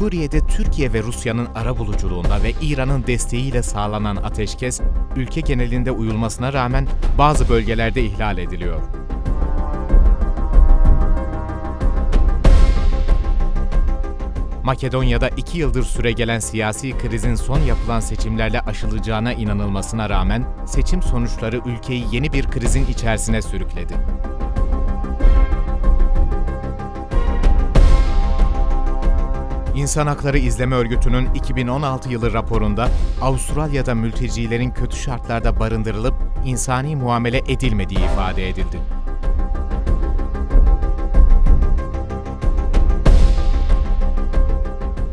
Suriye'de Türkiye ve Rusya'nın arabuluculuğunda ve İran'ın desteğiyle sağlanan ateşkes, ülke genelinde uyulmasına rağmen bazı bölgelerde ihlal ediliyor. Makedonya'da iki yıldır süre gelen siyasi krizin son yapılan seçimlerle aşılacağına inanılmasına rağmen seçim sonuçları ülkeyi yeni bir krizin içerisine sürükledi. İnsan Hakları İzleme Örgütü'nün 2016 yılı raporunda Avustralya'da mültecilerin kötü şartlarda barındırılıp insani muamele edilmediği ifade edildi.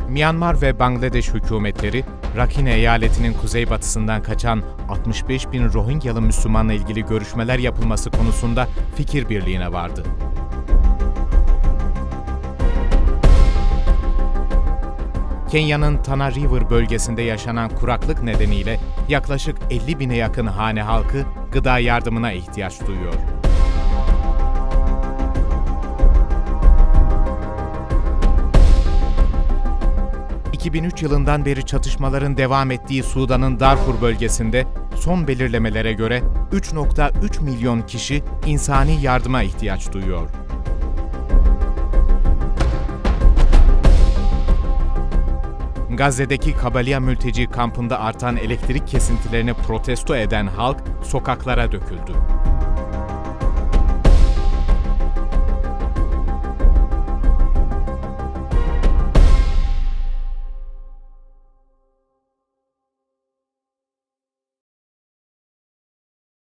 Myanmar ve Bangladeş hükümetleri, Rakhine eyaletinin kuzeybatısından kaçan 65 bin Rohingyalı Müslümanla ilgili görüşmeler yapılması konusunda fikir birliğine vardı. Kenya'nın Tana River bölgesinde yaşanan kuraklık nedeniyle yaklaşık 50 bine yakın hane halkı gıda yardımına ihtiyaç duyuyor. ...2003 yılından beri çatışmaların devam ettiği Sudan'ın Darfur bölgesinde son belirlemelere göre 3.3 milyon kişi insani yardıma ihtiyaç duyuyor. Gazze'deki Kabalia mülteci kampında artan elektrik kesintilerini protesto eden halk sokaklara döküldü.